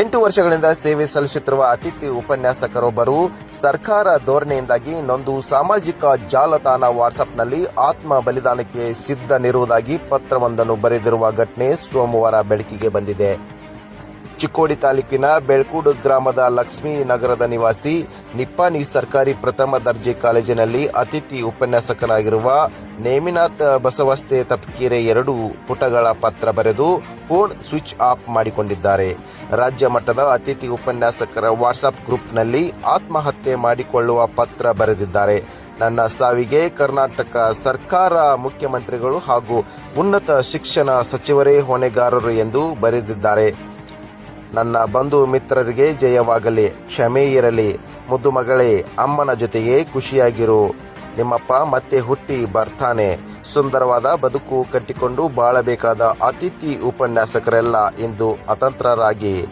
ಎಂಟು ವರ್ಷಗಳಿಂದ ಸೇವೆ ಸಲ್ಲಿಸುತ್ತಿರುವ ಅತಿಥಿ ಉಪನ್ಯಾಸಕರೊಬ್ಬರು ಸರ್ಕಾರ ಧೋರಣೆಯಿಂದಾಗಿ ನೊಂದು ಸಾಮಾಜಿಕ ಜಾಲತಾಣ ವಾಟ್ಸಪ್ನಲ್ಲಿ ಆತ್ಮ ಬಲಿದಾನಕ್ಕೆ ಸಿದ್ಧನಿರುವುದಾಗಿ ಪತ್ರವೊಂದನ್ನು ಬರೆದಿರುವ ಘಟನೆ ಸೋಮವಾರ ಬೆಳಕಿಗೆ ಬಂದಿದೆ. ಚಿಕ್ಕೋಡಿ ತಾಲೂಕಿನ ಬೆಳ್ಕೂಡು ಗ್ರಾಮದ ಲಕ್ಷ್ಮೀ ನಗರದ ನಿವಾಸಿ ನಿಪ್ಪಾನಿ ಸರ್ಕಾರಿ ಪ್ರಥಮ ದರ್ಜೆ ಕಾಲೇಜಿನಲ್ಲಿ ಅತಿಥಿ ಉಪನ್ಯಾಸಕರಾಗಿರುವ ನೇಮಿನಾಥ್ ಬಸವಸ್ತೆ ತಪ್ಕೀರೆ ಎರಡು ಪುಟಗಳ ಪತ್ರ ಬರೆದು ಫೋನ್ ಸ್ವಿಚ್ ಆಫ್ ಮಾಡಿಕೊಂಡಿದ್ದಾರೆ. ರಾಜ್ಯ ಮಟ್ಟದ ಅತಿಥಿ ಉಪನ್ಯಾಸಕರ ವಾಟ್ಸ್ಆಪ್ ಗ್ರೂಪ್ನಲ್ಲಿ ಆತ್ಮಹತ್ಯೆ ಮಾಡಿಕೊಳ್ಳುವ ಪತ್ರ ಬರೆದಿದ್ದಾರೆ. ನನ್ನ ಸಾವಿಗೆ ಕರ್ನಾಟಕ ಸರ್ಕಾರ, ಮುಖ್ಯಮಂತ್ರಿಗಳು ಹಾಗೂ ಉನ್ನತ ಶಿಕ್ಷಣ ಸಚಿವರೇ ಹೊಣೆಗಾರರು ಎಂದು ಬರೆದಿದ್ದಾರೆ. ನನ್ನ ಬಂಧು ಮಿತ್ರರಿಗೆ ಜಯವಾಗಲಿ, ಕ್ಷಮೆ ಇರಲಿ. ಮುದ್ದು ಮಗಳೇ, ಅಮ್ಮನ ಜೊತೆಗೆ ಖುಷಿಯಾಗಿರು. ನಿಮ್ಮಪ್ಪ ಮತ್ತೆ ಹುಟ್ಟಿ ಬರ್ತಾನೆ. ಸುಂದರವಾದ ಬದುಕು ಕಟ್ಟಿಕೊಂಡು ಬಾಳಬೇಕಾದ ಅತಿಥಿ ಉಪನ್ಯಾಸಕರೆಲ್ಲ ಇಂದು ಅತಂತ್ರರಾಗಿ.